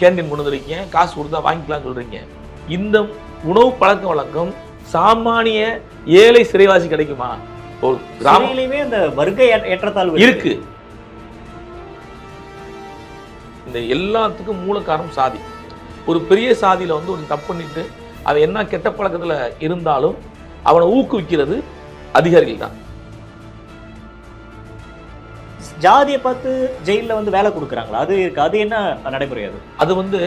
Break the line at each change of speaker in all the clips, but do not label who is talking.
Canteen கொண்டு வந்துருக்கீங்க காசு கொடுத்தா வாங்கிக்கலாம் சொல்றீங்க. இந்த உணவு பழக்க வழக்கம் சாமானிய ஏழை சிறைவாசி கிடைக்குமா? ஒரு கிராமம்
சிறையிலையுமே அந்த வருகை ஏற்ற- ஏற்றத்தாழ்வு
இருக்கு. இந்த எல்லாத்துக்கும் மூல காரணம் சாதி. ஒரு பெரிய சாதியில வந்து ஒரு தப்பு பண்ணிட்டு அவன் என்ன கெட்ட பழக்கத்துல இருந்தாலும் அவனை ஊக்குவிக்கிறது அதிகாரிகள் தான்.
ஜாதியை பார்த்து ஜெயில்ல வந்து வேலை கொடுக்குறாங்களா? அது இருக்கு. அது என்ன நடைமுறை அது?
அது வந்து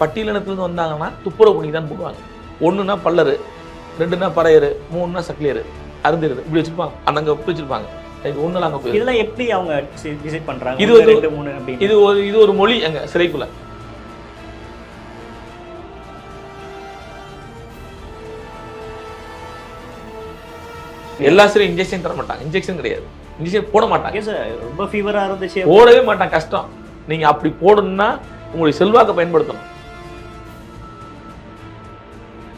பட்டியலினத்துலேருந்து வந்தாங்கன்னா துப்புரவு பண்ணி தான் போடுவாங்க. ஒன்றுனா பல்லரு ரெண்டுனா பறையரு மூணுனா சக்லியரு அருந்திருது. இப்படி வச்சிருப்பாங்க. அந்த அங்கே வச்சிருப்பாங்க. எனக்கு ஒன்றுல அங்கே போயிரு
இதெல்லாம் எப்படி அவங்க டிசைட் பண்றாங்க?
இது
ரெண்டு மூணு
இது ஒரு இது ஒரு மொழி அங்கே சிறைக்குள்ள. எல்லா சிறையும் இன்ஜெக்ஷன் தர மாட்டாங்க இன்ஜெக்ஷன் கிடையாது. இன்ஜெக்ஷன் போட மாட்டாங்க.
சார் ரொம்ப ஃபீவரா இருந்துச்சு.
போடவே மாட்டாங்க கஷ்டம். நீங்க அப்படி போடணும்னா உங்களுடைய செல்வாக்கை பயன்படுத்தணும்.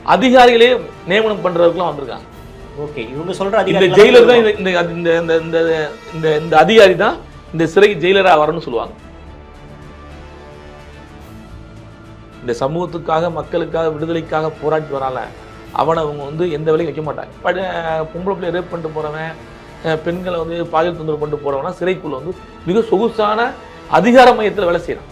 அதிகாரிகளே நியமனம் பண்றதுக்குலாம் வந்திருக்காங்க.
ஓகே இவங்க சொல்ற
இந்த ஜெயிலர் தான் இந்த- இந்த இந்த இந்த இந்த அதிகாரி தான் இந்த சிறைக்கு ஜெயிலரா வரணும்னு சொல்லுவாங்க. இந்த சமூகத்துக்காக மக்களுக்காக விடுதலைக்காக போராடி வரால அவனை அவங்க வந்து எந்த வேலையும் வைக்க மாட்டாங்க. பொம்பளை பிள்ளை ரேப் பண்ணிட்டு போறவன் பெண்களை வந்து பாலியல் தொந்தரவு கொண்டு போறவனா சிறைக்குள்ள வந்து மிக சொகுசான அதிகார மையத்தில் வேலை செய்யறான்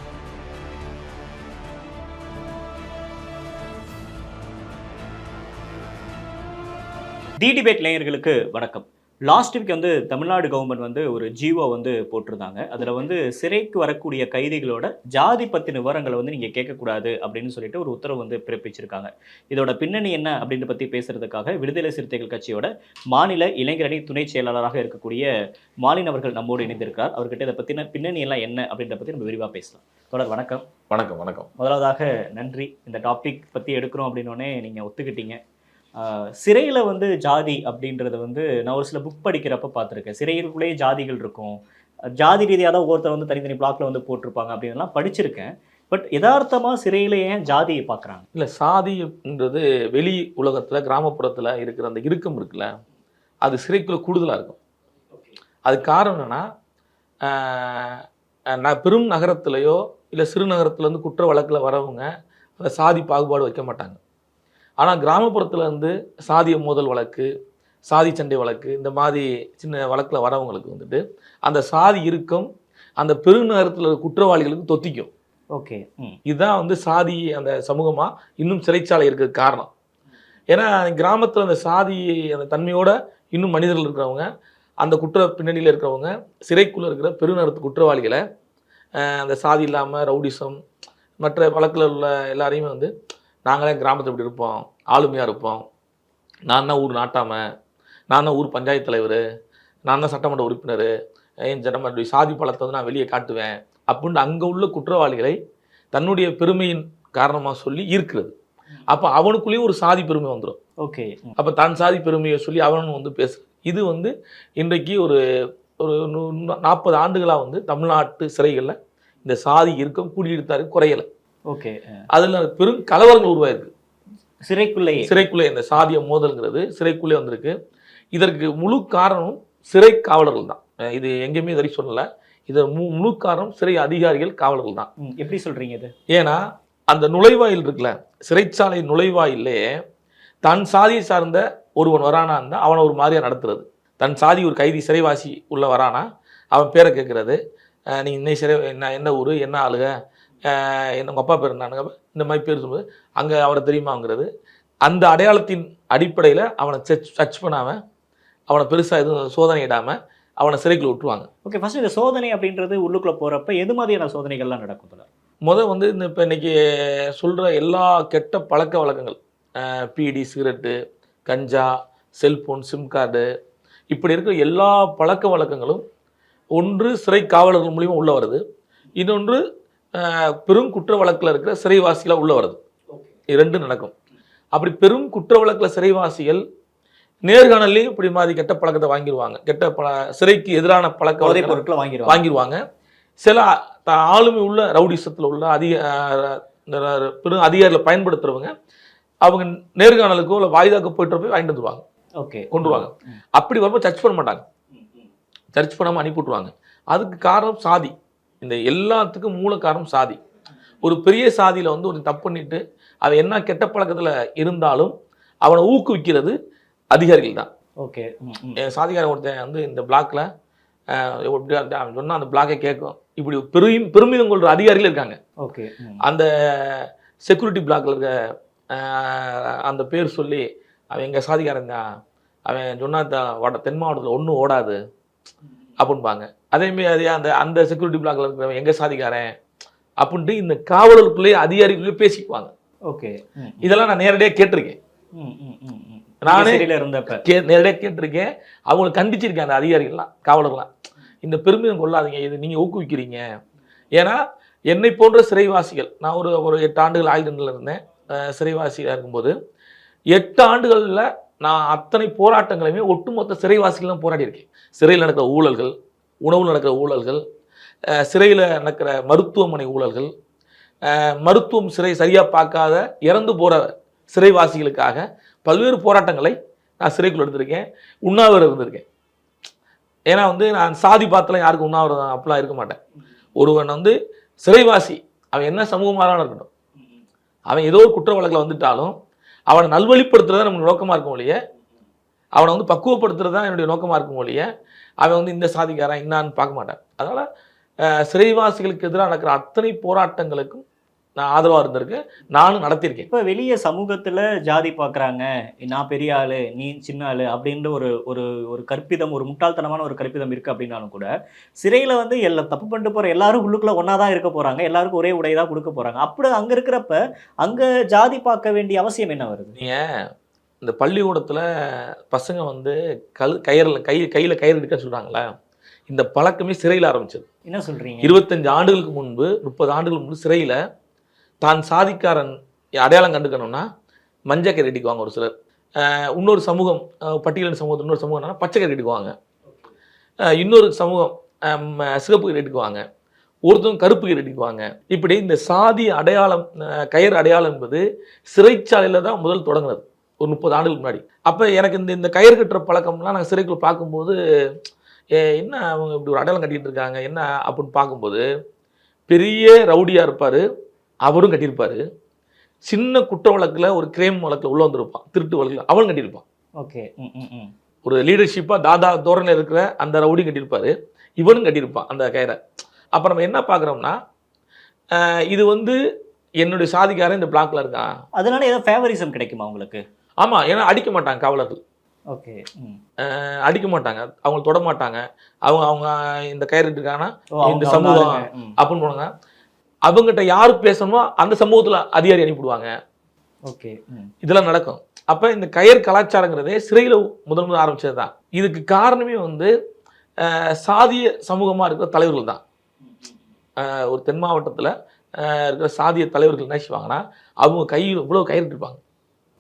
டி டிபேட் நேயர்களுக்கு வணக்கம். லாஸ்ட் வீக் வந்து தமிழ்நாடு கவர்மெண்ட் வந்து ஒரு ஜீவோ வந்து போட்டிருந்தாங்க. அதில் வந்து சிறைக்கு வரக்கூடிய கைதிகளோட ஜாதி பற்றின விவரங்களை வந்து நீங்கள் கேட்கக்கூடாது அப்படின்னு சொல்லிட்டு ஒரு உத்தரவு வந்து பிறப்பிச்சிருக்காங்க. இதோட பின்னணி என்ன அப்படின்ற பற்றி பேசுறதுக்காக விடுதலை சிறுத்தைகள் கட்சியோட மாநில இளைஞரணி துணை செயலாளராக இருக்கக்கூடிய மாலின் அவர்கள் நம்மோடு இணைந்திருக்கிறார். அவர்கிட்ட இதை பற்றின பின்னணி எல்லாம் என்ன அப்படின்ற பற்றி நம்ம விரிவாக பேசலாம். தொடர் வணக்கம்.
வணக்கம் வணக்கம்.
முதலாவதாக நன்றி. இந்த டாபிக் பற்றி எடுக்கிறோம் அப்படின்னோடனே நீங்கள் ஒத்துக்கிட்டீங்க. சிறையில் வந்து ஜாதி அப்படின்றத வந்து நான் ஒரு சில புக் படிக்கிறப்ப பார்த்துருக்கேன். சிறையிலுக்குள்ளேயே ஜாதிகள் இருக்கும். ஜாதி ரீதியாக தான் ஒவ்வொருத்தர் வந்து தனித்தனி பிளாக்ல வந்து போட்டிருப்பாங்க அப்படின்லாம் படிச்சிருக்கேன். பட் யதார்த்தமாக சிறையில் ஏன் ஜாதியை பார்க்குறாங்க?
இல்லை சாதின்றது வெளி உலகத்தில் கிராமப்புறத்தில் இருக்கிற அந்த இறுக்கம் இருக்குல்ல அது சிறைக்குள்ளே கூடுதலாக இருக்கும். அது காரணம் என்னன்னா நான் பெரும் நகரத்துலேயோ இல்லை சிறு நகரத்துலேருந்து குற்ற வழக்கில் வரவங்க அந்த சாதி பாகுபாடு வைக்க மாட்டாங்க. ஆனால் கிராமப்புறத்துல இருந்து சாதிய மோதல் வழக்கு சாதி சண்டை வழக்கு இந்த மாதிரி சின்ன வழக்கில் வரவங்களுக்கு வந்துட்டு அந்த சாதி இறுக்கம் அந்த பெருநகரத்தில் குற்றவாளிகளுக்கு தொத்திக்கும்.
ஓகே. ம்.
இதுதான் வந்து சாதி அந்த சமூகமா இன்னும் சிறைச்சாலை இருக்கிறதுக்கு காரணம். ஏன்னா கிராமத்துல அந்த சாதி அந்த தன்மையோட இன்னும் மனிதர்கள் இருக்கிறவங்க அந்த குற்ற பின்னணியில் இருக்கிறவங்க சிறைக்குள்ள இருக்கிற பெருநரத்து குற்றவாளிகளை அந்த சாதி இல்லாமல் ரவுடிசம் மற்ற வழக்கில் உள்ள எல்லாரையுமே வந்து நாங்களே கிராமத்தில் இப்படி இருப்போம். ஆளுமையாக இருப்போம். நான் தான் ஊர் நாட்டாம நான் தான் ஊர் பஞ்சாயத்து தலைவர் நான் தான் சட்டமன்ற உறுப்பினர் என் சட்டமன்ற சாதி பழத்தை வந்து நான் வெளியே காட்டுவேன் அப்படின்னு அங்கே உள்ள குற்றவாளிகளை தன்னுடைய பெருமையின் காரணமாக சொல்லி ஈர்க்கிறது. அப்போ அவனுக்குள்ளேயும் ஒரு சாதி பெருமை வந்துடும்
ஓகே.
அப்போ தான் சாதி பெருமையை சொல்லி அவனும் வந்து பேசு இது வந்து இன்றைக்கு ஒரு ஒரு நாற்பது ஆண்டுகளாக வந்து தமிழ்நாட்டு சிறைகளில் இந்த சாதி இருக்கம் கூடியிருத்தாரு குறையலை.
ஓகே.
அதில் பெரும் கலவரங்கள் உருவாயிருக்கு.
சிறைக்குள்ளேயே.
சிறைக்குள்ளே இந்த சாதிய மோதல்ங்கிறது சிறைக்குள்ளே வந்திருக்கு. இதற்கு முழு காரணம் சிறை காவலர்கள் தான். இது எங்கேயுமே சரி சொல்லலை. இது மு முழு காரணம் சிறை அதிகாரிகள் காவலர்கள் தான்.
எப்படி சொல்றீங்க இது?
ஏன்னா அந்த நுழைவாயில் இருக்குல்ல சிறைச்சாலை நுழைவாயிலே தன் சாதியை சார்ந்த ஒருவன் வரானா இருந்தால் அவனை ஒரு மாதிரியா நடத்துறது. தன் சாதி ஒரு கைதி சிறைவாசி உள்ள வரானா அவன் பேரை கேட்கறது. நீ இன்னை சிறை என்ன என்ன ஊர் என்ன ஆளுக? உங்கள் அப்பா பேர் என்னங்க இந்த மாதிரி பேர் சொல்லும்போது அங்கே அவரை தெரியுமாங்கிறது. அந்த அடையாளத்தின் அடிப்படையில் அவனை சர்ச் சர்ச் பண்ணாமல் அவனை பெருசாக எதுவும் சோதனை இடாமல் அவனை சிறைக்குள்ள விட்டுருவாங்க.
ஓகே ஃபர்ஸ்ட் இந்த சோதனை அப்படின்றது உள்ளுக்குள்ள போறப்ப எது மாதிரியான சோதனைகள்லாம் நடக்கும் தொடர்
முத வந்து இந்த இப்போ இன்னைக்கு சொல்கிற எல்லா கெட்ட பழக்க வழக்கங்கள் பீடி சிகரெட்டு கஞ்சா செல்போன் சிம் கார்டு இப்படி இருக்கிற எல்லா பழக்க வழக்கங்களும் ஒன்று சிறை காவலர்கள் மூலியமா உள்ள வருது. இன்னொன்று பெரும் குற்ற வழக்கில் இருக்கிற சிறைவாசிகளாக உள்ள வருது இது ரெண்டும் நடக்கும். அப்படி பெரும் குற்ற வழக்கில் சிறைவாசிகள் நேர்காணல்லையும் இப்படி மாதிரி கெட்ட பழக்கத்தை வாங்கிடுவாங்க கெட்ட பழ சிறைக்கு எதிரான பழக்க
பொருட்களை வாங்கிடுவாங்க
வாங்கிடுவாங்க சில ஆளுமை உள்ள ரவுடிசத்தில் உள்ள அதிக பெரும் அதிகாரிகளை பயன்படுத்துறவங்க அவங்க நேர்காணலுக்கோ இல்லை வாய்தாக்கோ போயிட்டு போய் வாங்கிட்டு வந்துருவாங்க.
ஓகே.
கொண்டு வருவாங்க. அப்படி வரும்போது சர்ச் பண்ண மாட்டாங்க. சர்ச் பண்ணாமல் அனுப்பி விட்ருவாங்க அதுக்கு காரணம் சாதி. இந்த எல்லாத்துக்கும் மூல காரணம் சாதி. ஒரு பெரிய சாதியில் வந்து ஒரு தப்பு பண்ணிட்டு அவன் என்ன கெட்ட பழக்கத்தில் இருந்தாலும் அவனை ஊக்குவிக்கிறது அதிகாரிகள் தான்.
ஓகே.
என் சாதிகாரன் ஒருத்தன் வந்து இந்த பிளாக்ல எப்படி அவன் சொன்னா அந்த பிளாக்கை கேட்கும். இப்படி பெரும் பெருமிதம் கொள்ற அதிகாரிகள் இருக்காங்க.
ஓகே.
அந்த செக்யூரிட்டி பிளாக்ல இருக்க அந்த பேர் சொல்லி அவன் எங்க சாதிகாரன் தான் அவன் சொன்னா த- வட தென் மாவட்டத்தில் ஒன்றும் ஓடாது அப்படின்பாங்க அதேமாரி அதே அந்த அந்த செக்யூரிட்டி பிளாக்ல இருக்கிறவன் எங்க சாதிக்காரன்? அப்படின்ட்டு இந்த காவலருக்குள்ளேயே அதிகாரிகளுக்குள்ளே பேசிக்குவாங்க.
ஓகே.
இதெல்லாம் நான் நேரடியாக கேட்டிருக்கேன். நானே-
நீங்க இருந்தப்ப.
நேரடியாக கேட்டிருக்கேன். அவங்களை கண்டிச்சிருக்கேன் அந்த அதிகாரிகள்லாம் காவலர்லாம் இந்த பெருமிதம் கொள்ளாதீங்க. இது நீங்கள் ஊக்குவிக்கிறீங்க. ஏன்னா என்னை போன்ற சிறைவாசிகள் நான் ஒரு ஒரு எட்டு ஆண்டுகள் ஆயுதங்களில் இருந்தேன். சிறைவாசியாக இருக்கும்போது எட்டு ஆண்டுகளில் நான் அத்தனை போராட்டங்களையுமே ஒட்டுமொத்த சிறைவாசிகளும் போராடி இருக்கேன் சிறையில் நடக்கிற ஊழல்கள் உணவு நடக்கிற ஊழல்கள் சிறையில் நடக்கிற மருத்துவமனை ஊழல்கள் மருத்துவம் சிறை சரியாக பார்க்காத இறந்து போகிற சிறைவாசிகளுக்காக பல்வேறு போராட்டங்களை நான் சிறைக்குள்ள எடுத்திருக்கேன் உண்ணாவிரதம் இருந்திருக்கேன். ஏன்னா வந்து நான் சாதி பாத்தெல்லாம் யாருக்கும் உண்ணாவிரதம் அப்படிலாம் இருக்க மாட்டேன். ஒருவன் வந்து சிறைவாசி அவன் என்ன சமூகமாக இருக்கட்டும். அவன் ஏதோ ஒரு குற்ற வழக்கில் வந்துட்டாலும் அவனை நல்வழிப்படுத்துறது நம்ம நோக்கமாக இருக்கும் ஒழிய அவனை வந்து பக்குவப்படுத்துறது தான் என்னுடைய நோக்கமாக இருக்கும் ஒழிய அவன் வந்து இந்த சாதிக்காரன் என்னான்னு பார்க்க மாட்டேன். அதனால் சிறைவாசிகளுக்கு எதிராக நடக்கிற அத்தனை போராட்டங்களுக்கும் நான் ஆதரவாக இருந்திருக்கேன். நானும் நடத்தியிருக்கேன்.
இப்ப வெளிய சமூகத்துல ஜாதி பாக்குறாங்க. நான் பெரிய ஆளு நீ சின்ன ஆளு அப்படின்ற ஒரு ஒரு ஒரு கற்பிதம் ஒரு முட்டாள்தனமான ஒரு கற்பிதம் இருக்கு அப்படின்னாலும் கூட சிறையில வந்து எல்லா தப்பு பண்ணிட்டு போற எல்லாரும் உள்ளுக்குள்ள ஒண்ணா தான் இருக்க போறாங்க. எல்லாருக்கும் ஒரே உடை தான் கொடுக்க போறாங்க. அப்படி அங்க இருக்கிறப்ப அங்க ஜாதி பார்க்க வேண்டிய அவசியம் என்ன வருது?
நீங்கள் இந்த பள்ளிக்கூடத்தில் பசங்க வந்து கல் கயிறில் கை கையில் கயிறு எடுக்க சொல்கிறாங்களே இந்த பழக்கமே சிறையில் ஆரம்பிச்சது.
என்ன சொல்றீங்க?
இருபத்தஞ்சு ஆண்டுகளுக்கு முன்பு முப்பது ஆண்டுகளுக்கு முன்பு சிறையில் தான் சாதிக்காரன் அடையாளம் கண்டுக்கணும்னா மஞ்சள் கயிறு அடிக்குவாங்க ஒரு சிலர். இன்னொரு சமூகம் பட்டியலின் சமூகத்தில் இன்னொரு சமூகம் என்னன்னா பச்சை கயிறு அடிக்குவாங்க இன்னொரு சமூகம் சிகப்பு கயிறு அடிக்குவாங்க ஒருத்தவங்க கருப்பு கயிறு அடிக்குவாங்க இப்படி இந்த சாதி அடையாளம் கயிறு அடையாளம் என்பது சிறைச்சாலையில் தான் முதல் தொடங்குனது. ஒரு முப்பது ஆண்டுகளுக்கு முன்னாடி. அப்போ எனக்கு இந்த இந்த கயிறு கட்டுற பழக்கம்லாம் நாங்கள் சிறைக்குள்ள பார்க்கும்போது என்ன அவங்க இப்படி ஒரு அடையாளம் கட்டிட்டு இருக்காங்க? என்ன? அப்படின்னு பார்க்கும்போது பெரிய ரவுடியாக இருப்பார். அவரும் கட்டியிருப்பார். சின்ன குற்ற வழக்கில் ஒரு கிரைம் வழக்கில் உள்ள வந்திருப்பான். திருட்டு வழக்கில் அவனும் கட்டியிருப்பான்.
ஓகே.
ஒரு லீடர்ஷிப்பாக தாதா தோரணையில் இருக்கிற அந்த ரவுடியும் கட்டியிருப்பாரு. இவனும் கட்டியிருப்பான் அந்த கயிறை. அப்போ நம்ம என்ன பார்க்குறோம்னா இது வந்து என்னுடைய சாதிக்காரன் இந்த பிளாக்ல இருக்கான்.
அதனால ஏதோ ஃபேவரிசம் கிடைக்குமா உங்களுக்கு?
ஆமாம் ஏன்னா அடிக்க மாட்டாங்க காவலர்கள்.
ஓகே
அடிக்க மாட்டாங்க. அவங்க தொட மாட்டாங்க. அவங்க அவங்க இந்த கயிறு இருக்காங்கன்னா இந்த சமூகம். அப்படின்னு போனாங்க. அவங்ககிட்ட யார் பேசணுமோ அந்த சமூகத்தில் அதிகாரி அனுப்பிவிடுவாங்க.
ஓகே
இதெல்லாம் நடக்கும். அப்போ இந்த கயர் கலாச்சாரங்கிறதே சிறையில் முதல் முதல் ஆரம்பிச்சது தான் இதுக்கு காரணமே வந்து சாதிய சமூகமாக இருக்கிற தலைவர்கள் தான். ஒரு தென் மாவட்டத்தில் இருக்கிற சாதிய தலைவர்கள் என்ன செய்வாங்கன்னா அவங்க கையில் இவ்வளோ கயிறு இருப்பாங்க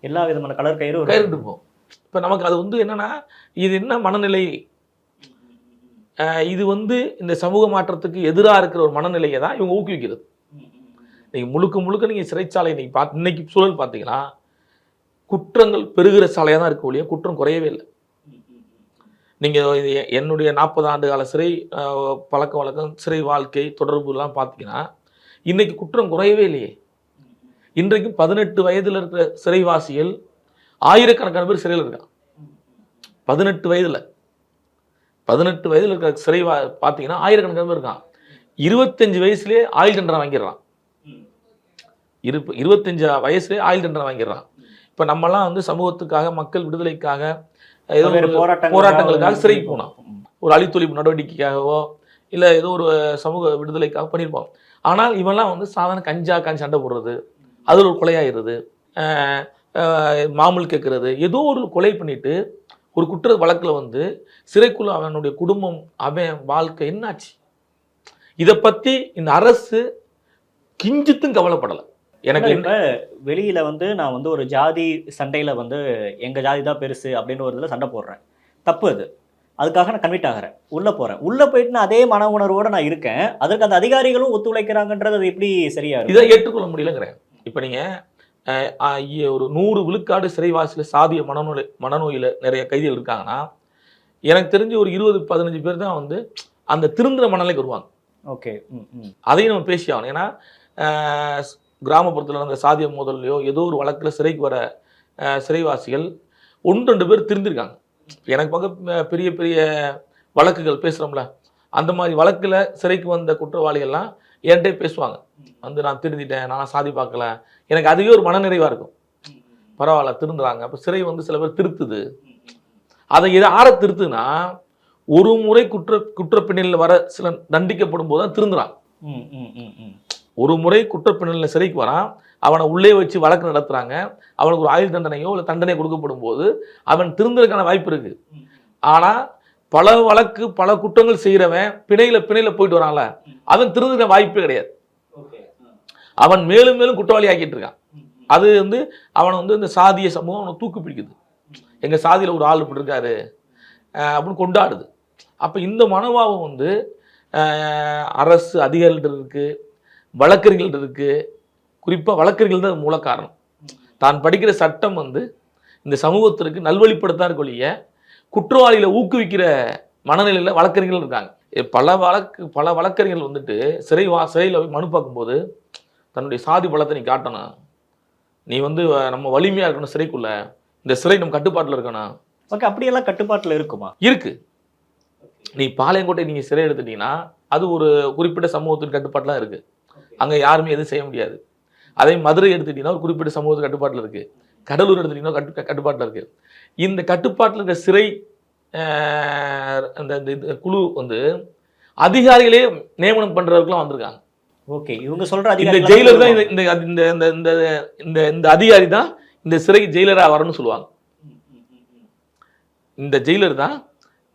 எல்லா விதமான கலர் கயிறு
கயிறு இருப்போம் இப்போ நமக்கு அது வந்து என்னன்னா இது என்ன மனநிலை? இது வந்து இந்த சமூக மாற்றத்துக்கு எதிராக இருக்கிற ஒரு மனநிலையை தான் இவங்க ஊக்குவிக்கிறது. நீங்கள் முழுக்க முழுக்க நீங்கள் சிறைச்சாலை இன்றைக்கி பார்த்து இன்றைக்கி சூழல் பார்த்தீங்கன்னா குற்றங்கள் பெருகிற சாலையாக தான் இருக்க ஒழிய குற்றம் குறையவே இல்லை. நீங்கள் என்னுடைய நாற்பது ஆண்டு கால சிறை பழக்க வழக்கம் சிறை வாழ்க்கை தொடர்புலாம் பார்த்தீங்கன்னா இன்றைக்கி குற்றம் குறையவே இல்லையே. இன்றைக்கும் பதினெட்டு வயதில் இருக்கிற சிறைவாசிகள் ஆயிரக்கணக்கான பேர் சிறையில் இருக்கான் பதினெட்டு வயதில். பதினெட்டு வயதில் இருக்கிற சிறை வா பார்த்தீங்கன்னா ஆயிரக்கணக்கான பேர் இருக்கான் இருபத்தஞ்சு வயசுலேயே ஆயுள் தண்டனை வாங்கிடுறான். இரு இருபத்தஞ்சு வயசுலேயே ஆயுள் தண்டனை வாங்கிடுறான். இப்போ நம்மலாம் வந்து சமூகத்துக்காக மக்கள் விடுதலைக்காக ஏதோ ஒரு
போராட்டங்களுக்காக
சிறைக்கு போனோம். ஒரு அழித்தொழிப்பு நடவடிக்கைக்காகவோ இல்லை ஏதோ ஒரு சமூக விடுதலைக்காக பண்ணியிருப்போம். ஆனால் இவன்லாம் வந்து சாதாரண கஞ்சா காஞ்சி சண்டை போடுறது அதில் ஒரு ஆஹ் மாமூல் கேட்கறது. ஏதோ ஒரு கொலை பண்ணிட்டு ஒரு குற்ற வழக்கில் வந்து சிறைக்குள்ள அவனுடைய குடும்பம் அவன் வாழ்க்கை என்னாச்சு? இதை பற்றி இந்த அரசு கிஞ்சித்தும் கவலைப்படலை. எனக்கு
இப்ப வெளியில வந்து நான் வந்து ஒரு ஜாதி சண்டையில வந்து எங்க ஜாதி தான் பெருசு அப்படின்னு ஒரு இதுல சண்டை போடுறேன். தப்பு அது. அதுக்காக நான் கன்விட் ஆகிறேன். உள்ள போறேன். உள்ள போயிட்டு நான் அதே மன உணர்வோட நான் இருக்கேன். அதற்கு அந்த அதிகாரிகளும் ஒத்துழைக்கிறாங்கன்றது அது எப்படி சரியா
இதை ஏற்றுக்கொள்ள முடியலங்கிறேன். இப்போ நீங்கள் ஒரு நூறு விழுக்காடு சிறைவாசியில் சாதிய மனநோய் மனநோயில் நிறைய கைதிகள் இருக்காங்கன்னா எனக்கு தெரிஞ்சு ஒரு இருபது பதினஞ்சு பேர் தான் வந்து அந்த திருந்தின மனநிலைக்கு வருவாங்க.
ஓகே.
அதையும் நம்ம பேசி ஆகணும். ஏன்னா கிராமப்புறத்தில் நடந்த சாதிய மோதல்லையோ ஏதோ ஒரு வழக்கில் சிறைக்கு வர சிறைவாசிகள் ஒன்று ரெண்டு பேர் திருந்திருக்காங்க. எனக்கு பக்கம் பெரிய பெரிய வழக்குகள் பேசுகிறோம்ல அந்த மாதிரி வழக்கில் சிறைக்கு வந்த குற்றவாளிகள்லாம் என்கிட்ட பேசுவாங்க. வந்து நான் திருந்திட்டேன் நான் சாதி பார்க்கல. எனக்கு அதுவே ஒரு மனநிறைவாக இருக்கும். பரவாயில்ல திருந்துறாங்க. அப்போ சிறை வந்து சில பேர் திருத்துது. அதை எது ஆற திருத்துனா ஒரு முறை குற்ற குற்றப்பின்னலில் வர சில தண்டிக்கப்படும் போது தான் திருந்துறான். ஒரு முறை குற்றப்பின்னலில் சிறைக்கு வரான். அவனை உள்ளே வச்சு வழக்கு நடத்துறாங்க. அவனுக்கு ஒரு ஆயுள் தண்டனையோ இல்லை தண்டனை கொடுக்கப்படும் போது அவன் திருந்ததுக்கான வாய்ப்பு இருக்கு. ஆனா பல வழக்கு பல குற்றங்கள் செய்கிறவன் பிணையில பிணையில போயிட்டு வரான்ல. அவன் திருந்துக்க வாய்ப்பே கிடையாது. அவன் மேலும் மேலும் குற்றவாளி ஆக்கிட்டு இருக்கான். அது வந்து அவனை வந்து இந்த சாதிய சமூகம் அவனை தூக்கு பிடிக்குது. எங்க சாதியில ஒரு ஆள் இப்படி இருக்காரு அப்படின்னு கொண்டாடுது. அப்ப இந்த மனோபாவம் வந்து அரசு அதிகாரிகிட்ட இருக்கு வழக்கறிஞர்கள்ட்ட இருக்கு. குறிப்பா வழக்கறிஞர்கள் தான் மூல காரணம். தான் படிக்கிற சட்டம் வந்து இந்த சமூகத்திற்கு நல்வழிப்படுத்தா இருக்க ஒழிய குற்றவாளிகளை ஊக்குவிக்கிற மனநிலையில் வழக்கறிஞர்கள் இருக்காங்க. பல வழக்கு பல வழக்கறிஞர்கள் வந்துட்டு சிறை வா சிறையில் போய் மனு பார்க்கும்போது தன்னுடைய சாதி பலத்தை நீ காட்டணும். நீ வந்து நம்ம வலிமையாக இருக்கணும் சிறைக்குள்ள. இந்த சிறை நம்ம கட்டுப்பாட்டில் இருக்கணும்.
ஓகே அப்படியெல்லாம் கட்டுப்பாட்டுல இருக்குமா?
இருக்கு. நீ பாளையங்கோட்டை நீங்கள் சிறை எடுத்துட்டீங்கன்னா அது ஒரு குறிப்பிட்ட சமூகத்தின் கட்டுப்பாட்டில் இருக்கு. அங்கே யாருமே எதுவும் செய்ய முடியாது. அதே மதுரை எடுத்துட்டீங்கன்னா ஒரு குறிப்பிட்ட சமூகத்து கட்டுப்பாட்டில் இருக்கு. கடலூர் எடுத்துட்டீங்கன்னா கட்டு கட்டுப்பாட்டில் இருக்கு. இந்த கட்டுப்பாட்டில் இருக்க சிறை அந்த குழு வந்து அதிகாரிகளே நியமனம் பண்றதுக்குலாம் வந்திருக்காங்க.
ஓகே இவங்க சொல்ற
இந்த ஜெயிலர் தான் இந்த இந்த இந்த இந்த இந்த அதிகாரி தான் இந்த சிறைக்கு ஜெயிலரா வரணும்னு சொல்லுவாங்க. இந்த ஜெயிலர் தான்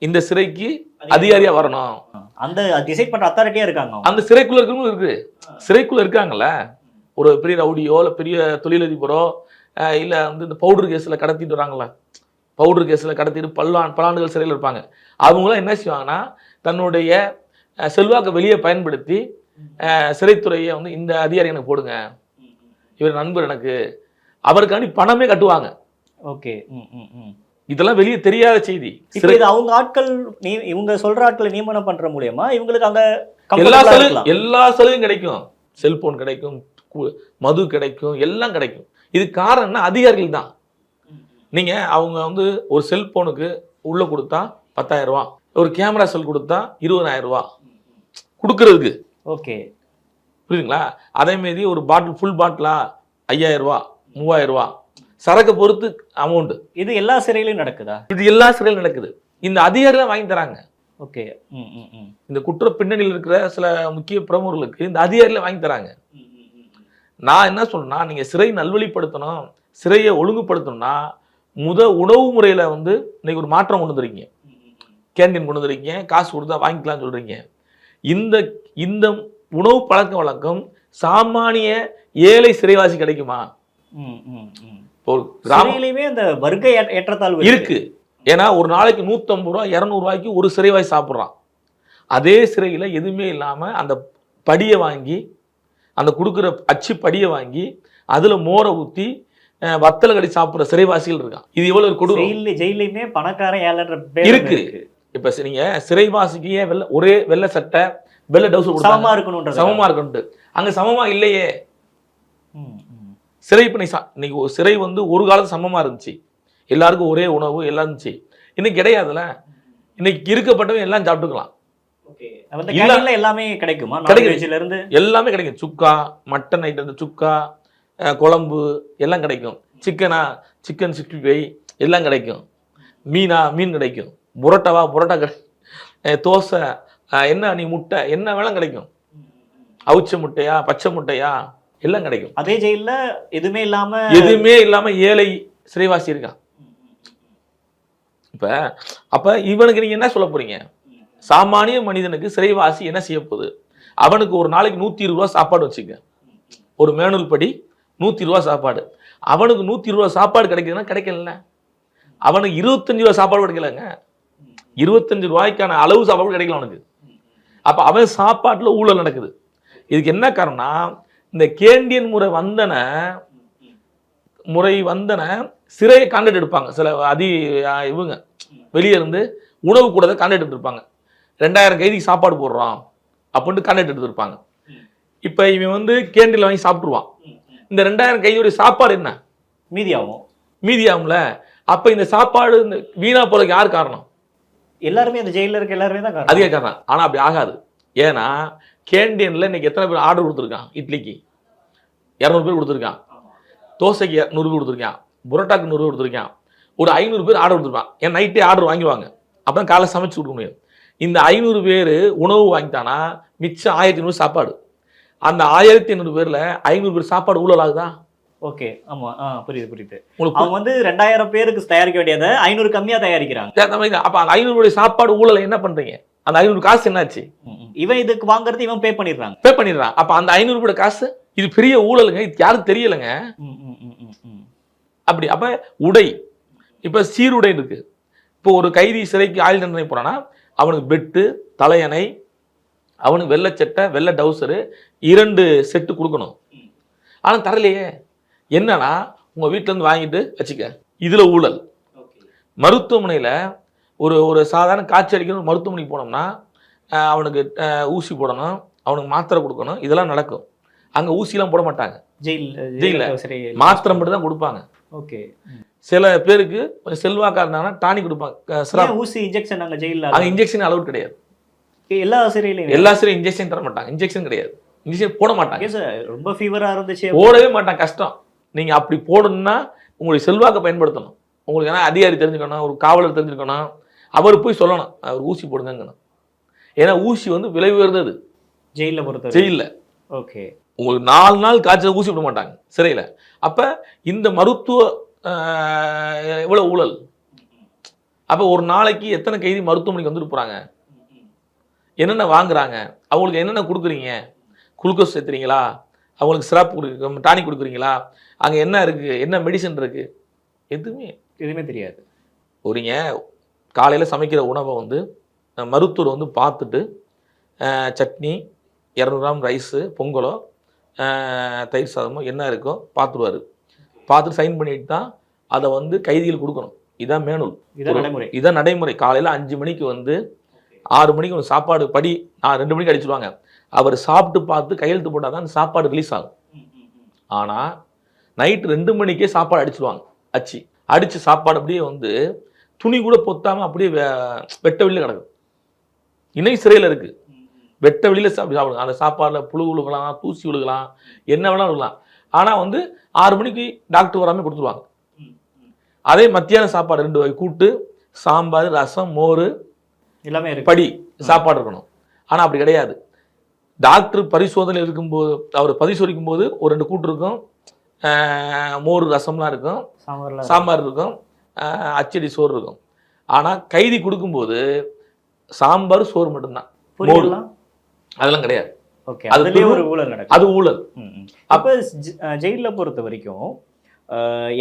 இந்த சிறைக்கு அதிகாரியா வரணும்.
அந்த டிசைட் பண்ற அத்தாரிட்டியா இருக்காங்க.
அந்த சிறைக்குள்ள இருக்கிறவங்க இருக்கு. சிறைக்குள்ள இருக்காங்கல்ல? ஒரு பெரிய ரவுடியோ இல்லை பெரிய தொழிலதிபரோ இல்ல வந்து இந்த பவுடர் கேஸ்ல கடத்திட்டு வராங்கல்ல? பவுடர் கேஸ்ல கடத்திட்டு பல்லாண்டு பல்லாண்டுகள் சிறையில் இருப்பாங்க. அவங்களாம் என்ன செய்வாங்கன்னா தன்னுடைய செல்வாக்கை வெளியே பயன்படுத்தி சிறைத்துறையை வந்து இந்த அதிகாரி எனக்கு போடுங்க. இவர் நண்பர் எனக்கு. அவருக்காண்டி பணமே கட்டுவாங்க.
ஓகே.
இதெல்லாம் வெளியே தெரியாத செய்தி.
இது அவங்க ஆட்கள் நீ இவங்க சொல்ற ஆட்களை நியமனம் பண்ற மூலியமா இவங்களுக்கு அங்க
எல்லா
comfortable-ஆ
சலுகை
இருக்கலாம்.
எல்லா சலுகையும் கிடைக்கும். செல்போன் கிடைக்கும் மது கிடைக்கும் எல்லாம் கிடைக்கும். இது காரணம் என்ன? அதிகாரிகள் தான். நீங்க அவங்க வந்து ஒரு செல்போனுக்கு உள்ள கொடுத்தா பத்தாயிரம் ரூபா. ஒரு கேமரா செல் கொடுத்தா இருபதாயிரம் ரூபா. கொடுக்கறதுக்கு.
ஓகே.
புரியுதுங்களா? அதே மாரி ஒரு பாட்டில் ஃபுல் பாட்டிலா ஐயாயிரம் ரூபா மூவாயிரம் ரூபா. சரக்கை பொறுத்து அமௌண்ட்
இது எல்லா சிறையிலயும் நடக்குதா?
இது எல்லா சிறையிலும் நடக்குது. இந்த அதிகாரி தான் வாங்கி தராங்க.
ஓகே.
இந்த குற்ற பின்னணியில் இருக்கிற சில முக்கிய பிரமுகர்களுக்கு இந்த அதிகாரிகள் வாங்கி தராங்க. நான் என்ன சொல்றேன்னா நீங்க சிறை நல்வழிப்படுத்தணும் சிறையை ஒழுங்குபடுத்தணும்னா முத உணவு முறையில வந்து இன்னைக்கு ஒரு மாற்றம் கொண்டு வந்துருக்கீங்க. கேண்டீன் கொண்டு வந்துருக்கீங்க. காசு கொடுத்தா வாங்கிக்கலாம்னு சொல்றீங்க. இந்த இந்த உணவு பழக்க வழக்கம் சாமானிய ஏழை சிறைவாசி கிடைக்குமா?
ம், ம், ம்.
இப்போ ஒரு கிராமம்
சிறையிலையுமே அந்த வர்க்க ஏற்ற- ஏற்றத்தாழ்வு
இருக்கு. ஏன்னா ஒரு நாளைக்கு நூற்றம்பது ரூபா இரநூறு ரூபாய்க்கு ஒரு சிறைவாசி சாப்பிட்றான். அதே சிறையில் எதுவுமே இல்லாமல் அந்த படியை வாங்கி அந்த கொடுக்குற அச்சு படியை வாங்கி அதில் மோரை ஊற்றி வத்தலை கடி சாப்பிட்ற சிறைவாசிகள் இருக்கான் இது எவ்வளோ ஒரு கொடூரம்?
ஜெயில ஜெயிலையுமே பணக்காரன் ஏழன்ற பேர்
இருக்கு. இப்போ நீங்க சிறைவாசிக்கு வெள்ளை ஒரே வெள்ளை சட்டை வெள்ளை டவுசர்
சமமா இருக்கணும்ன்றது.
சமமா இருக்கணும்ட்டு அங்க சமமா இல்லையே. சிறை இப்போ இன்னைக்கு சிறை வந்து ஒரு காலத்து சமமா இருந்துச்சு. எல்லாருக்கும் ஒரே உணவு எல்லாம் இருந்துச்சு. இன்னைக்கு கிடையாதுல்ல? இன்னைக்கு இருக்கப்பட்டவன் எல்லாம் சாப்பிட்டுக்கலாம்.
எல்லாமே கிடைக்குமா? இருந்து?
எல்லாமே கிடைக்கும் சுக்கா மட்டன் ஐட்டம் சுக்கா குழம்பு எல்லாம் கிடைக்கும். சிக்கனா சிக்கன் சிக்ஸ்டி ஃபைவ் எல்லாம் கிடைக்கும். மீனா மீன் கிடைக்கும். புரோட்டாவா புரோட்டா கிடைக்கும் தோசை என்ன நீ முட்டை என்ன வேணாலும் கிடைக்கும். அவிச்ச முட்டையா பச்சை முட்டையா எல்லாம் கிடைக்கும்.
அதே ஜெயில்ல எதுவுமே இல்லாம
எதுவுமே இல்லாம ஏழை சிறைவாசி இருக்கான் இப்ப அப்ப இவனுக்கு நீங்க என்ன சொல்ல போறீங்க? சாமானிய மனிதனுக்கு சிறைவாசி என்ன செய்ய போகுது? அவனுக்கு ஒரு நாளைக்கு நூத்தி இருபது ரூபா சாப்பாடு வச்சுக்க. ஒரு மேனுவல் படி நூத்தி ரூபா சாப்பாடு. அவனுக்கு நூத்தி இருபது ரூபா சாப்பாடு கிடைக்குதுன்னா கிடைக்கல அவனுக்கு இருபத்தஞ்சு ரூபா சாப்பாடு கிடைக்கலங்க. இருபத்தஞ்சு ரூபாய்க்கான அளவு சாப்பாடு கிடைக்கல அவனுக்கு. அப்ப அவன் சாப்பாட்டுல ஊழல் நடக்குது. இதுக்கு என்ன காரணம்னா இந்த கேண்டியன் முறை வந்தன முறை வந்தன சிறையை கான்டாக்ட் எடுப்பாங்க. சில அதி இவங்க வெளியே இருந்து உணவு கூட கான்டாக்ட் எடுத்திருப்பாங்க. ரெண்டாயிரம் கைதிக்கு சாப்பாடு போடுறோம் அப்படின்ட்டு கான்டாக்ட் எடுத்திருப்பாங்க. இப்போ இவன் வந்து கேண்டியில் வாங்கி சாப்பிட்ருவான் இந்த ரெண்டாயிரம் கைதியோடைய சாப்பாடு என்ன?
மீதியாகும்.
மீதி ஆகும்ல அப்போ இந்த சாப்பாடு இந்த வீணா போறதுக்கு யார் காரணம்?
எல்லாருமே அந்த ஜெயில இருக்க எல்லாருமே தான் காரணம்.
அதிக காரணம். ஆனால் அப்படி ஆகாது. ஏன்னா கேண்டீனில் இன்னைக்கு எத்தனை பேர் ஆர்டர் கொடுத்துருக்கான் இட்லிக்கு. இரநூறு பேர் கொடுத்துருக்கான் தோசைக்கு நூறு பேர் கொடுத்துருக்கான் புரோட்டாக்கு நூறு பேர் கொடுத்துருக்கான் ஒரு ஐநூறு பேர் ஆர்டர் கொடுத்துருப்பான் ஏன் நைட்டே ஆர்டர் வாங்குவாங்க அப்போ காலைல சமைச்சு கொடுக்க முடியும். இந்த ஐநூறு பேர் உணவு வாங்கிட்டானா மிச்சம் ஆயிரத்தி ஐநூறு சாப்பாடு. அந்த ஆயிரத்தி ஐநூறு பேரில் ஐநூறு பேர் சாப்பாடு ஊழல் ஆகுதா?
ஓகே ஆமா ஆ புரியுது புரியுது.
உங்களுக்கு
அவங்க வந்து ரெண்டாயிரம் பேருக்கு தயாரிக்க வேண்டியதை ஐநூறு கம்மியா தயாரிக்கிறாங்க.
அப்போ அந்த ஐநூறுடைய சாப்பாடு ஊழலை என்ன பண்ணுறீங்க அந்த ஐநூறு காசு என்னாச்சு.
இவன் இதுக்கு வாங்குறது இவன் பே பண்ணிடுறாங்க.
பே பண்ணிடுறான். அப்போ அந்த ஐநூறு கூட காசு? இது பெரிய ஊழலுங்க. இது யாரும் தெரியலைங்க. அப்படி அப்ப உடை. இப்ப சீருடை இருக்கு. இப்போ ஒரு கைதி சிறைக்கு ஆயுள் தண்டனை போறானா அவனுக்கு பெட்டு தலையணை அவனுக்கு வெள்ளை சட்டை வெள்ளை டவுசரு இரண்டு செட்டு கொடுக்கணும். ஆனா தரலையே. என்னன்னா உங்க வீட்ல இருந்து வாங்கிட்டு வச்சுக்க. இதுல ஊழல். மருத்துவமனையில ஒரு ஒரு சாதாரண காய்ச்சல் அடிக்கணும் மருத்துவமனைக்கு போனோம்னா அவனுக்கு ஊசி போடணும் அவனுக்கு மாத்திரை கொடுக்கணும் இதெல்லாம் நடக்கும். அங்க ஊசிலாம் போட மாட்டாங்க.
ஜெயில்
ஜெயில்ல.
சரி
மாத்திரை மட்டும் தான் கொடுப்பாங்க.
ஓகே.
சில பேருக்கு செல்வாக்கா இருந்தாங்கன்னா டானி கொடுப்பாங்க.
ஊசி இன்ஜெக்ஷன் அங்க ஜெயில
அங்க இன்ஜெக்ஷன் அலவுட் கிடையாது.
எல்லா சிறையிலையும்
எல்லா சிலையும் இன்ஜெக்ஷன் தர மாட்டாங்க. இன்ஜெக்ஷன் கிடையாது. இன்ஜெக்ஷன் போட மாட்டாங்க.
Sir. ரொம்ப ஃபீவரா இருந்துச்சு.
போடவே மாட்டாங்க. கஷ்டம். நீங்க அப்படி போடணும்னா உங்களுடைய செல்வாக்கை பயன்படுத்தணும். உங்களுக்கு ஏன்னா அதிகாரி தெரிஞ்சுக்கணும் ஒரு காவலர் தெரிஞ்சுக்கணும். அவர் போய் சொல்லணும். அவர் ஊசி போடுங்கங்கணும். ஏன்னா ஊசி வந்து விலை உயர்ந்தது.
ஜெயில பொறுத்த
ஜெயில்ல.
ஓகே.
உங்களுக்கு நாலு நாள் காய்ச்சல் ஊசி விட மாட்டாங்க. சிறையில். அப்போ இந்த மருத்துவ ஆஹ், எவ்வளவு ஊழல். அப்போ ஒரு நாளைக்கு எத்தனை கைதி மருத்துவமனைக்கு வந்துட்டு போகிறாங்க என்னென்ன வாங்குறாங்க? அவங்களுக்கு என்னென்ன கொடுக்குறீங்க? குளுக்கோஸ் சேர்த்துறீங்களா? அவங்களுக்கு சிரப் கொடுக்கு டானிக் கொடுக்குறீங்களா? அங்கே என்ன இருக்குது என்ன மெடிசன் இருக்குது எதுவுமே.
எதுவுமே தெரியாது.
ஒருங்க காலையில் சமைக்கிற உணவை வந்து மருத்துவர் வந்து பார்த்துட்டு சட்னி இரநூறு கிராம் ரைஸு பொங்கலோ தயிர் சாதமோ என்ன இருக்கோ பார்த்துருவாரு. பார்த்துட்டு சைன் பண்ணிட்டு தான் அதை வந்து கைதிகள் கொடுக்கணும். இதான் மேனுல்.
இதான் நடைமுறை.
இதான் நடைமுறை. காலையில் அஞ்சு மணிக்கு வந்து ஆறு மணிக்கு ஒரு சாப்பாடு படி நான் ரெண்டு மணிக்கு அடிச்சிடுவாங்க அவர் சாப்பிட்டு பார்த்து கையெழுத்து போட்டால் தான் அந்த சாப்பாடு ரிலீஸ் ஆகும். ஆனால் நைட்டு ரெண்டு மணிக்கே சாப்பாடு அடிச்சிடுவாங்க அச்சு. அடித்து சாப்பாடு அப்படியே வந்து துணி கூட பொத்தாமல் அப்படியே வெ- வெட்ட வெளியில் கிடக்கும். இணை சிறையில் இருக்குது வெட்ட வெளியில் சாப்பிட்டு சாப்பிடுங்க. அந்த சாப்பாடில் புழு விழுகலாம் தூசி விழுகலாம் என்ன வேணாலும் விழுகலாம். ஆனால் வந்து ஆறு மணிக்கு டாக்டர் வராமல் கொடுத்துருவாங்க. அதே மத்தியான சாப்பாடு ரெண்டு வகை கூட்டு சாம்பார் ரசம் மோர்
எல்லாமே இருக்கு.
படி சாப்பாடு இருக்கணும். ஆனால் அப்படி கிடையாது. டாக்டர் பரிசோதனை இருக்கும்போது அவர் பரிசோதிக்கும் போது ஒரு ரெண்டு கூட்டு இருக்கும். மோர் ரசம்லாம் இருக்கும். சாம்பார் இருக்கும். அச்சடி சோறு இருக்கும். ஆனால் கைதி கொடுக்கும்போது சாம்பார் சோறு மட்டும்தான்.
புரியலாம்
அதெல்லாம் கிடையாது.
ஓகே
அது
அதுலயே
துரு-
ஒரு ஊழல்
அது ஊழல்.
அப்ப ஜெயில்ல பொறுத்த வரைக்கும்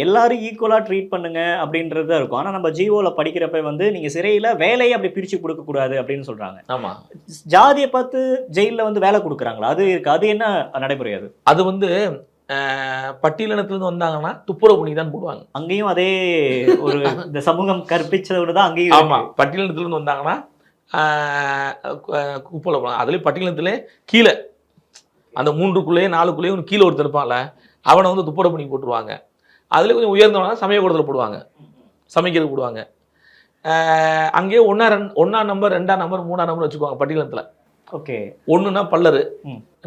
எல்லாரும் ஈக்குவலா ட்ரீட் பண்ணுங்க அப்படின்றது தான் இருக்கும். ஆனா நம்ம ஜிஓல படிக்கிறப்ப வந்து நீங்க சிறையில வேலையை அப்படி பிரிச்சு கொடுக்க கூடாது அப்படின்னு சொல்றாங்க.
ஆமாம்
ஜாதியை பார்த்து ஜெயில்ல வந்து வேலை கொடுக்குறாங்களா? அது இருக்கு. அது என்ன நடைமுறை அது?
அது வந்து பட்டியலினத்துலேருந்து வந்தாங்கன்னா துப்புரவு பண்ணி தான் போடுவாங்க.
அங்கேயும் அதே ஒரு இந்த சமூகம் கற்பிச்சதோடு தான் அங்கேயும்.
ஆமாம் பட்டியலினத்துலேருந்து வந்தாங்கன்னா குப்பையில் போகலாம் அதுலேயும் பட்டியலினத்திலே கீழே அந்த மூன்றுக்குள்ளேயே நாலுக்குள்ளேயே கீழே ஒருத்தர் இருப்பான்ல அவனை வந்து துப்புரவு பண்ணி போட்டுருவாங்க. அதுலேயே கொஞ்சம் உயர்ந்தவனா சமய கூடத்தில் போடுவாங்க. சமைக்கிறது போடுவாங்க. அங்கேயே ஒன்றா ரெண்டு ஒன்றா நம்பர் ரெண்டாம் நம்பர் மூணாம் நம்பர் வச்சுக்குவாங்க பட்டியலத்தில்.
ஓகே.
ஒன்றுனா பல்லரு.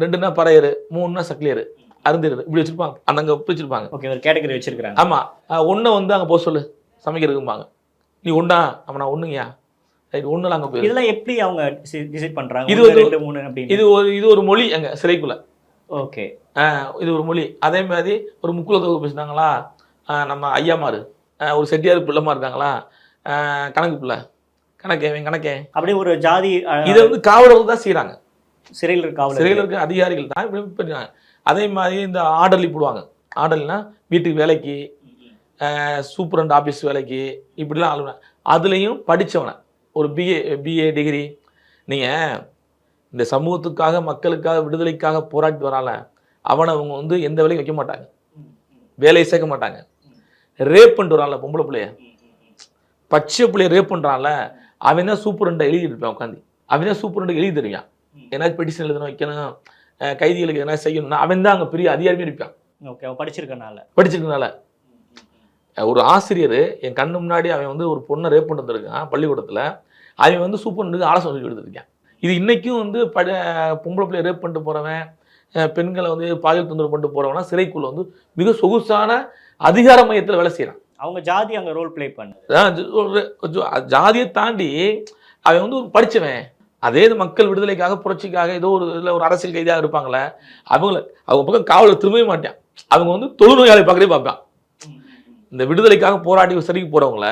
ரெண்டுனா பறையரு மூணுனா சக்லியரு அருந்திரு இப்படி வச்சிருப்பாங்க. அந்த அங்கே பிரிச்சிருப்பாங்க
ஓகே ஒரு கேட்டகரி வச்சிருக்காங்க
ஆமாம் ஒன்றை வந்து அங்கே போக சொல்லு. சமைக்கிறதுக்கும்பாங்க. நீ ஒன்றா அப்போ நான் ஒன்றுங்கய்யா ரைட் ஒன்றில் அங்கே போயிரு.
இதெல்லாம் எப்படி அவங்க டிசைட் பண்றாங்க?
இது
அப்படின்னு.
இது ஒரு இது ஒரு மொழி அங்கே சிறைக்குள்ள.
ஓகே.
இது ஒரு மொழி. அதே மாதிரி ஒரு முக்குல தொகுப்பு பேசுனாங்களா? நம்ம ஐயாமாரு. ஒரு செட்டியார் பிள்ளைமா இருக்காங்களா? கணக்கு பிள்ளை. கணக்கே இவன் கணக்கே.
அப்படியே ஒரு ஜாதி
இதை வந்து காவலர்கள் தான் செய்கிறாங்க
சிறையில் இருக்க
சிறையில் இருக்க அதிகாரிகள் தான் இப்படி பண்ணுறாங்க அதே மாதிரி இந்த ஆர்டர்லி போடுவாங்க. ஆர்டர்லினா வீட்டுக்கு வேலைக்கு சூப்பரண்ட் ஆஃபீஸ் வேலைக்கு இப்படிலாம் ஆளுவன அதுலேயும் படித்தவனை ஒரு பிஏ பிஏ டிகிரி நீங்கள் இந்த சமூகத்துக்காக மக்களுக்காக விடுதலைக்காக போராட்டி வரால அவனை அவங்க வந்து எந்த வேலையும் வைக்க மாட்டாங்க. வேலையை சேர்க்க மாட்டாங்க. ரேப் பண்ணிட்டு வரான்ல பொம்பளை பிள்ளைய. பச்சை பிள்ளைய ரேப் பண்ணுறான்ல அவன் தான் சூப்பரண்டை எழுதிட்டு இருப்பான் உட்காந்து அவன் தான் சூப்பரண்டை எழுதி தருவான். ஏன்னா பெட்டிஷன் எழுதணும் வைக்கணும் கைதிகளுக்கு எதனா செய்யணும்னா அவன் தான் அங்கே பெரிய அதிகாரமே இருப்பான்.
ஓகே அவன் படிச்சிருக்கனால.
படிச்சிருக்கனால. ஒரு ஆசிரியர் என் கண்ணு முன்னாடி அவன் வந்து ஒரு பொண்ணை ரேப் பண்ணிட்டு வந்திருக்கான் பள்ளிக்கூடத்தில். அவன் வந்து சூப்பர் ஆலோசனை சொல்லி கொடுத்துருக்கான். இது இன்னைக்கும் வந்து பட பொம்பளை பிள்ளைய ரேப் பண்ணிட்டு போகிறவன் பெண்களை வந்து பாலியல் தொந்தரவு பண்ணிட்டு போகிறவனா சிறைக்குள்ள வந்து மிக சொகுசான அதிகார மையத்தில் வேலை செய்கிறான்
அவங்க ஜாதி அங்க ரோல் ப்ளே பண்ணு.
ஜாதியை தாண்டி அவன் வந்து ஒரு படிச்சவன். அதே இது மக்கள் விடுதலைக்காக புரட்சிக்காக ஏதோ ஒரு இதில் ஒரு அரசியல் கைதியாக இருப்பாங்களே அவங்கள அவங்க பக்கம் காவலை திரும்பவே மாட்டான். அவங்க வந்து தொழுநோயாளி பார்க்கறதே பார்ப்பான். இந்த விடுதலைக்காக போராடி சிறைக்கு போறவங்கள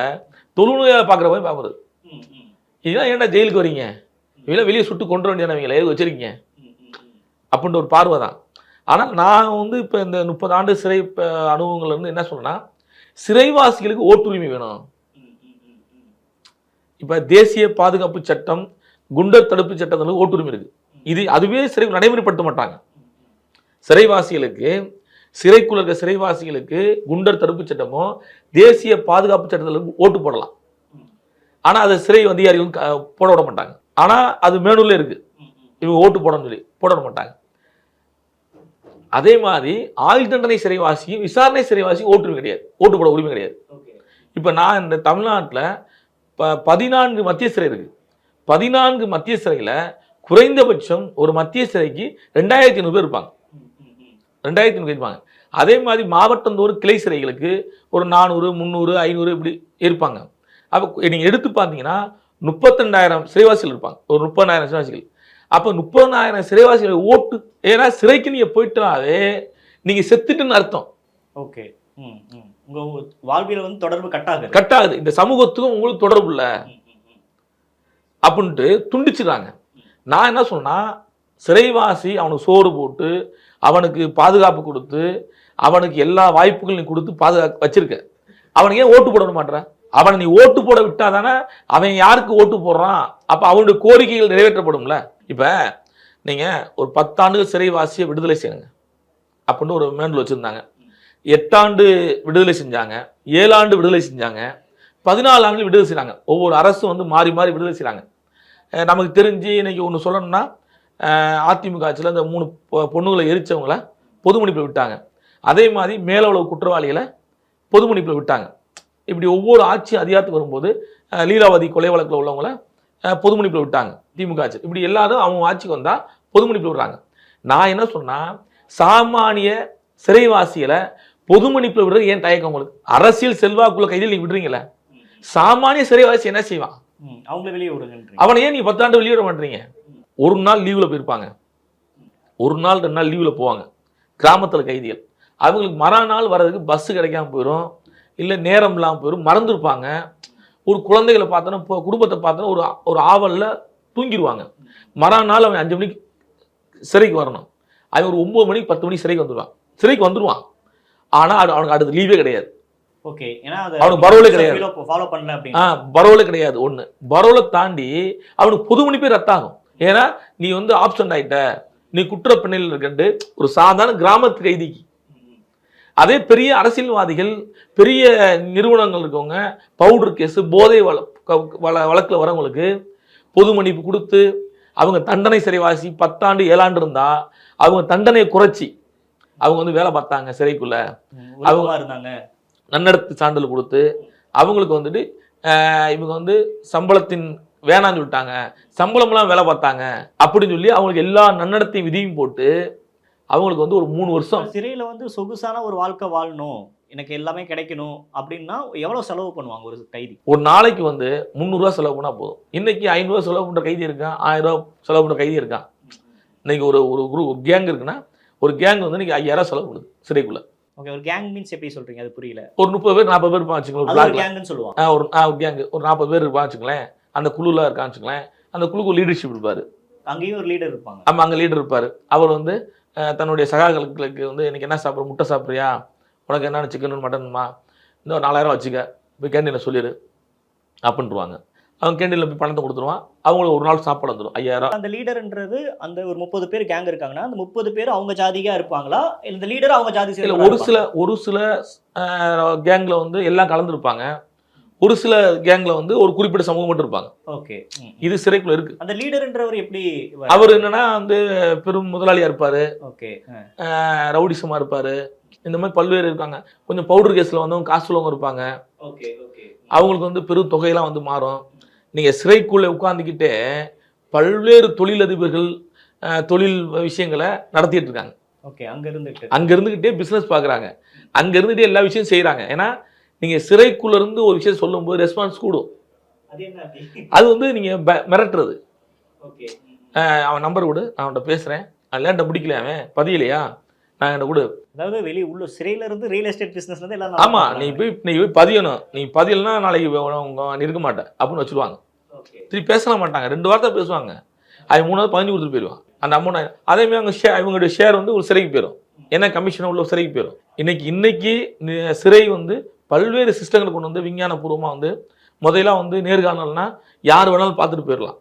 தொழுநோயாளி பார்க்குற மாதிரி பார்க்குறது இதெல்லாம் ஏன்டா ஜெயிலுக்கு வரீங்க? இவெல்லாம் வெளியே சுட்டு கொண்டு வேண்டியவங்களை எதுக்கு வச்சிருக்கீங்க? அப்படின்ற ஒரு பார்வை தான். ஆனால் நான் வந்து இப்போ இந்த முப்பது ஆண்டு சிறை அனுபவங்கள்ல இருந்து என்ன சொல்றேன்னா சிறைவாசிகளுக்கு ஓட்டுரிமை வேணும். இப்போ தேசிய பாதுகாப்பு சட்டம் குண்டர் தடுப்பு சட்டத்தில் ஓட்டுரிமை இருக்கு. இது அதுவே சிறை நடைமுறைப்படுத்த மாட்டாங்க. சிறைவாசிகளுக்கு சிறைக்குள்ள இருக்க சிறைவாசிகளுக்கு குண்டர் தடுப்பு சட்டமோ தேசிய பாதுகாப்பு சட்டத்தில் ஓட்டு போடலாம். ஆனால் அதை சிறை அதிகாரிகள் போட விட மாட்டாங்க. ஆனால் அது மேனூர்ல இருக்கு. இவங்க ஓட்டு போடணும்னு சொல்லி. போட மாட்டாங்க. அதே மாதிரி ஆயுள் தண்டனை சிறைவாசியும் விசாரணை சிறைவாசியும் ஓட்டுரிமை கிடையாது. ஓட்டு போட உரிமை கிடையாது. இப்போ நான் இந்த தமிழ்நாட்டில் ப பதினான்கு மத்திய சிறை இருக்கு. பதினான்கு மத்திய சிறையில் குறைந்தபட்சம் ஒரு மத்திய சிறைக்கு ரெண்டாயிரத்தி ஐநூறு பேர் இருப்பாங்க. ரெண்டாயிரத்தி ஐநூறு இருப்பாங்க. அதே மாதிரி மாவட்டந்தோறும் கிளை சிறைகளுக்கு ஒரு நானூறு முந்நூறு ஐநூறு இப்படி இருப்பாங்க. அப்போ நீங்கள் எடுத்து பார்த்தீங்கன்னா முப்பத்திரெண்டாயிரம் சிறைவாசிகள் இருப்பாங்க. ஒரு முப்பதாயிரம் சிறைவாசிகள். அப்போ முப்பதாயிரம் சிறைவாசிகள் ஓட்டு. ஏன்னா சிறைக்கு நீங்கள் போயிட்டாவே நீங்கள் செத்துட்டுன்னு அர்த்தம்.
ஓகே. ம் ம். உங்க வாழ்வியல வந்து தொடர்பு கட்டாகுது.
கட் ஆகுது இந்த சமூகத்துக்கும் உங்களுக்கு தொடர்பு இல்லை. அப்படின்ட்டு துண்டிச்சிடுறாங்க நான் என்ன சொன்னா சிறைவாசி அவனுக்கு சோறு போட்டு அவனுக்கு பாதுகாப்பு கொடுத்து அவனுக்கு எல்லா வாய்ப்புகளும் நீ கொடுத்து பாதுகா வச்சிருக்க. அவனுக்கு ஏன் ஓட்டு போட விட மாட்டேற அவனை நீ ஓட்டு போட விட்டா தானே அவன் யாருக்கு ஓட்டு போடுறான்? அப்போ அவனுடைய கோரிக்கைகள் நிறைவேற்றப்படும்ல. இப்போ நீங்கள் ஒரு பத்தாண்டுகள் சிறைவாசியை விடுதலை செய்யுங்க. அப்படின்னு ஒரு மேண்டல் வச்சுருந்தாங்க. எட்டாண்டு விடுதலை செஞ்சாங்க. ஏழாண்டு விடுதலை செஞ்சாங்க. பதினாலு ஆண்டு விடுதலை செய்கிறாங்க ஒவ்வொரு அரசும் வந்து மாறி மாறி விடுதலை செய்கிறாங்க நமக்கு தெரிஞ்சு இன்றைக்கி ஒன்று சொல்லணும்னா அதிமுக ஆட்சியில் இந்த மூணு பொ- பொண்ணுங்களை எரிச்சவங்கள பொது மன்னிப்பில் விட்டாங்க. அதே மாதிரி மேலவளவு குற்றவாளிகளை பொது மன்னிப்பில் விட்டாங்க. இப்படி ஒவ்வொரு ஆட்சி அதிகாரத்துக்கு வரும்போது லீலாவதி கொலை வழக்கில் உள்ளவங்கள அஹ் பொது மன்னிப்பில் விட்டாங்க திமுக ஆட்சி. இப்படி எல்லாரும் அவங்க ஆட்சிக்கு வந்தால் பொது மன்னிப்பில் விடுறாங்க. நான் என்ன சொன்னா சாமானிய சிறைவாசிகளை பொது மன்னிப்பில் விடுறது ஏன் தயக்கம் உங்களுக்கு? அரசியல் செல்வாக்குள்ள கைதில் நீங்க விடுறீங்களே சாமானிய சிறைவாசி என்ன செய்வான்
அவங்கள வெளியே விடுங்கன்றீங்க.
அவனை ஏன் நீ பத்தாண்டு வெளியிட மாட்டீங்க? ஒரு நாள் லீவ்ல போயிருப்பாங்க. ஒரு நாள் ரெண்டு நாள் லீவ்ல போவாங்க. கிராமத்துல கைதிகள். அவங்களுக்கு மறுநாள் வர்றதுக்கு பஸ் கிடைக்காம போயிடும் இல்லை நேரம் இல்லாமல் போயிடும் மறந்துருப்பாங்க. ஒரு குழந்தைகளை பார்த்தோன்னா இப்போ குடும்பத்தை பார்த்தோன்னா ஒரு ஒரு ஆவலில் தூங்கிடுவாங்க மறுநாள் அவன் அஞ்சு மணிக்கு சிறைக்கு வரணும். அவன் ஒரு ஒம்பது மணிக்கு பத்து மணிக்கு சிறைக்கு வந்துடுவான் சிறைக்கு வந்துடுவான் ஆனால் அவனுக்கு அடுத்த லீவே கிடையாது.
ஓகே ஏன்னா அது
அவனுக்கு பரவலே கிடையாது.
ஃபாலோ பண்ணல
ஆ பரோல கிடையாது. ஒன்று பரோலை தாண்டி அவனுக்கு பொது மன்னிப்பே ரத்தாகும். ஏன்னா நீ வந்து ஆப்சண்ட் ஆயிட்ட. நீ குற்ற பின்னணியில் இருக்கண்டு ஒரு சாதாரண கிராமத்து கைதிக்கு அதே பெரிய அரசியல்வாதிகள் பெரிய நிறுவனங்கள் இருக்கவங்க பவுடர் கேஸ் போதை வள வழக்கில் வரவங்களுக்கு பொது மன்னிப்பு கொடுத்து அவங்க தண்டனை சிறைவாசி பத்தாண்டு ஏழாண்டு இருந்தா அவங்க தண்டனையை குறைச்சி அவங்க வந்து வேலை பார்த்தாங்க சிறைக்குள்ள.
ஒழுக்கமா இருந்தாங்க.
நன்னடத்து சான்றிதழ் கொடுத்து அவங்களுக்கு வந்துட்டு இவங்க வந்து சம்பளத்தின் வேணான்னு சொல்லிட்டாங்க. சம்பளம்லாம் வேலை பார்த்தாங்க. அப்படின்னு சொல்லி அவங்களுக்கு எல்லா நன்னடத்தை விதியும் போட்டு அவங்களுக்கு வந்து ஒரு மூணு வருஷம்.
சிறையில வந்து சொகுசான ஒரு வாழ்க்கை வாழணும். எனக்கு எல்லாமே கிடைக்கணும் அப்படின்னா எவ்வளவு செலவு பண்ணுவாங்க ஒரு கைதி?
ஒரு நாளைக்கு வந்து முந்நூறுரூவா செலவு பண்ணால் போதும். இன்னைக்கு ஐநூறுரூவா செலவு பண்ணுற கைதி இருக்கான் ஆயிரம் ரூபா செலவு பண்ணுற கைதி இருக்கான் இன்னைக்கு ஒரு ஒரு குரூப் ஒரு கேங் இருக்குன்னா ஒரு கேங் வந்து இன்னைக்கு ஐயாயிரம் செலவு பண்ணுது சிறைக்குள்ள.
ஓகே ஒரு கேங் மீன்ஸ் எப்படி சொல்றீங்க? அது புரியல.
ஒரு முப்பது பேர் நாற்பது பேர் இருப்பான் வச்சுக்கோங்க ஒரு
அது ஒரு
பிளாக்ல
கேங்னு சொல்லுவாங்க.
ஆ, ஒரு ஒரு கேங் ஒரு நாற்பது பேர் இருப்பான் வச்சுங்களேன் அந்த குழுல இருக்கான்னு வச்சுங்களேன் அந்த குழுக்கு லீடர்ஷிப் இருப்பாரு.
அங்கேயும் ஒரு லீடர் இருப்பாங்க.
ஆமாம் அங்கே லீடர் இருப்பார். அவர் வந்து தன்னுடைய சகாக்களுக்கு வந்து இன்னைக்கு என்ன சாப்பிட்ற முட்டை சாப்பிட்றியா? உனக்கு என்னென்ன சிக்கன் மட்டன்மா இந்த ஒரு நாலாயிரம் வச்சுக்க. போய் கேண்டீனில் சொல்லிடு அப்படின்ட்டுருவாங்க அவங்க கேண்டீனில் போய் பணத்தை கொடுத்துருவான். அவங்களுக்கு ஒரு நாள் சாப்பாடு வந்துடும் ஐயாயிரம்
அந்த லீடர்ன்றது அந்த ஒரு முப்பது பேர் கேங் இருக்காங்கன்னா அந்த முப்பது பேர் அவங்க ஜாதியா இருப்பாங்களா? இந்த லீடர் அவங்க ஜாதி
இல்லை ஒரு சில? ஒரு சில கேங்கில் வந்து எல்லாம் கலந்துருப்பாங்க. ஒரு சில கேங்ல வந்து ஒரு குறிப்பிட்ட சமூகம் மட்டும் இருப்பாங்க.
ஓகே.
இது சிறைக்குள்ள இருக்கு.
அந்த லீடர்ன்றவர் எப்படி
அவர் என்னன்னா வந்து பெரும் முதலாளியா இருப்பாரு.
ஓகே.
ரவுடிசமா இருப்பாரு. இந்த மாதிரி பல்வேறு இருக்காங்க. கொஞ்சம் பவுடர் கேஸ்ல வந்தவங்க காசு உள்ளவங்க இருப்பாங்க.
Okay okay.
அவங்களுக்கு வந்து பெரும் தொகையெல்லாம் வந்து மாறும். நீங்க சிறைக்குள்ள உட்கார்ந்துக்கிட்டே பல்வேறு தொழிலதிபர்கள் ஆஹ் தொழில் விஷயங்களை நடத்திட்டு இருக்காங்க.
ஓகே அங்க இருந்துட்டு
அங்க இருந்துகிட்டே பிசினஸ் பாக்குறாங்க. அங்க இருந்துகிட்டே எல்லா விஷயம் செய்றாங்க. ஏன்னா நீங்க சிறைக்குள்ள இருந்து ஒரு விஷயம் சொல்லும்போது ரெஸ்பான்ஸ் கூடும்.
அது
அது வந்து நீங்க ப- மிரட்டுறது. அவன் நம்பர் கொடு நான் அவன்கிட்ட பேசுறேன். அல்லாண்ட முடிக்கல அவன்? பதியலையா? நான் என்கிட்ட கொடு.
அதாவது வெளிய உள்ள சிறையில இருந்து ரியல் எஸ்டேட் பிசினஸ்ல இருந்து எல்லாம்
ஆமா நீ போய் நீ போய் பதியணும். நீ பதியலைன்னா நாளைக்கு உங்க இருக்க மாட்டேன் அப்படின்னு வச்சிருவாங்க. திருப்பி பேசலாம் மாட்டாங்க. ரெண்டு வார்த்தை பேசுவாங்க. அவன் மூணாவது பதினஞ்சு கொடுத்துட்டு போயிடுவான். அந்த அமௌண்ட் அதே மாதிரி அவங்க ஷேர் இவங்களுடைய ஷேர் வந்து ஒரு சிறைக்கு போயிடும் என்ன கமிஷன் உள்ள சிறைக்கு போயிடும் இன்னைக்கு இன்னைக்கு சிறை வந்து பல்வேறு சிஸ்டங்களை கொண்டு வந்து விஞ்ஞானபூர்வமாக வந்து முதல்ல வந்து நேர்காணல்னா யார் வேணாலும் பார்த்துட்டு போயிடலாம்.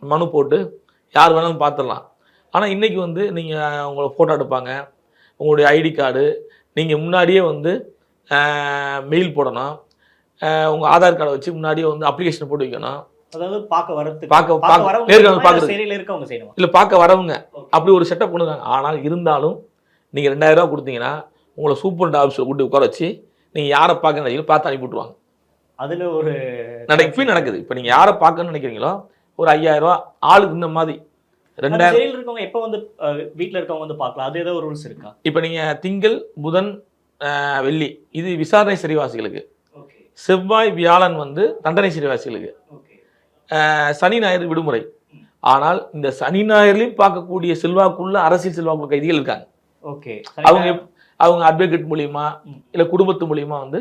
மனு போட்டு யார் வேணாலும் பார்த்துடலாம். ஆனால் இன்னைக்கு வந்து நீங்கள் உங்களை ஃபோட்டோ எடுப்பாங்க. உங்களுடைய ஐடி கார்டு நீங்கள் முன்னாடியே வந்து மெயில் போடணும். உங்கள் ஆதார் கார்டை வச்சு முன்னாடியே வந்து அப்ளிகேஷன் போட்டு வைக்கணும்.
அதாவது பார்க்க
பார்க்க- பார்க்க- நேர்காணல் பார்க்கறது.
இருக்கவங்க செய்யணுமா?
இல்லை பார்க்க வரவங்க. அப்படி ஒரு செட்டப் பண்ணுறாங்க ஆனால் இருந்தாலும் நீங்கள் ரெண்டாயிரம் ரூபா கொடுத்தீங்கன்னா உங்களை சூப்பர் ஆஃபீஸில் கூட்டி உட்கார வச்சு நீங்கள் யாரை பார்க்க நினைக்கிறீங்களோ பார்த்து அனுப்பி விட்டுருவாங்க
அதுல ஒரு
நட இப்பயும் நடக்குது. இப்போ நீங்கள் யாரை பார்க்கணும்னு நினைக்கிறீங்களோ ஒரு ஐயாயிரம் ரூபா ஆளுக்கு இந்த மாதிரி ரெண்டாயிரம்
சிறையில் இருக்கவங்க எப்ப வந்து வீட்ல இருக்கவங்க வந்து பார்க்கலாம். அது ஏதோ ஒரு ரூல்ஸ் இருக்கா?
இப்போ நீங்கள் திங்கள் புதன் வெள்ளி இது விசாரணை சிறைவாசிகளுக்கு. செவ்வாய் வியாழன் வந்து தண்டனை சிறைவாசிகளுக்கு. சனி ஞாயிறு விடுமுறை. ஆனால் இந்த சனி ஞாயிறுலையும் பார்க்கக்கூடிய செல்வாக்குள்ள அரசியல் செல்வாக்குள்ள கைதிகள் இருக்காங்க.
ஓகே.
அவங்க அவங்க அட்வொகேட் மூலியமா இல்லை குடும்பத்து மூலியமா வந்து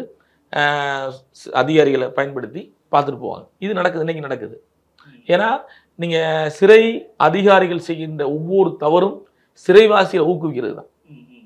அதிகாரிகளை பயன்படுத்தி பார்த்துட்டு போவாங்க. இது நடக்குது இன்னைக்கு நடக்குது. ஏன்னா நீங்கள் சிறை அதிகாரிகள் செய்கின்ற ஒவ்வொரு தவறும் சிறைவாசியை ஊக்குவிக்கிறது தான்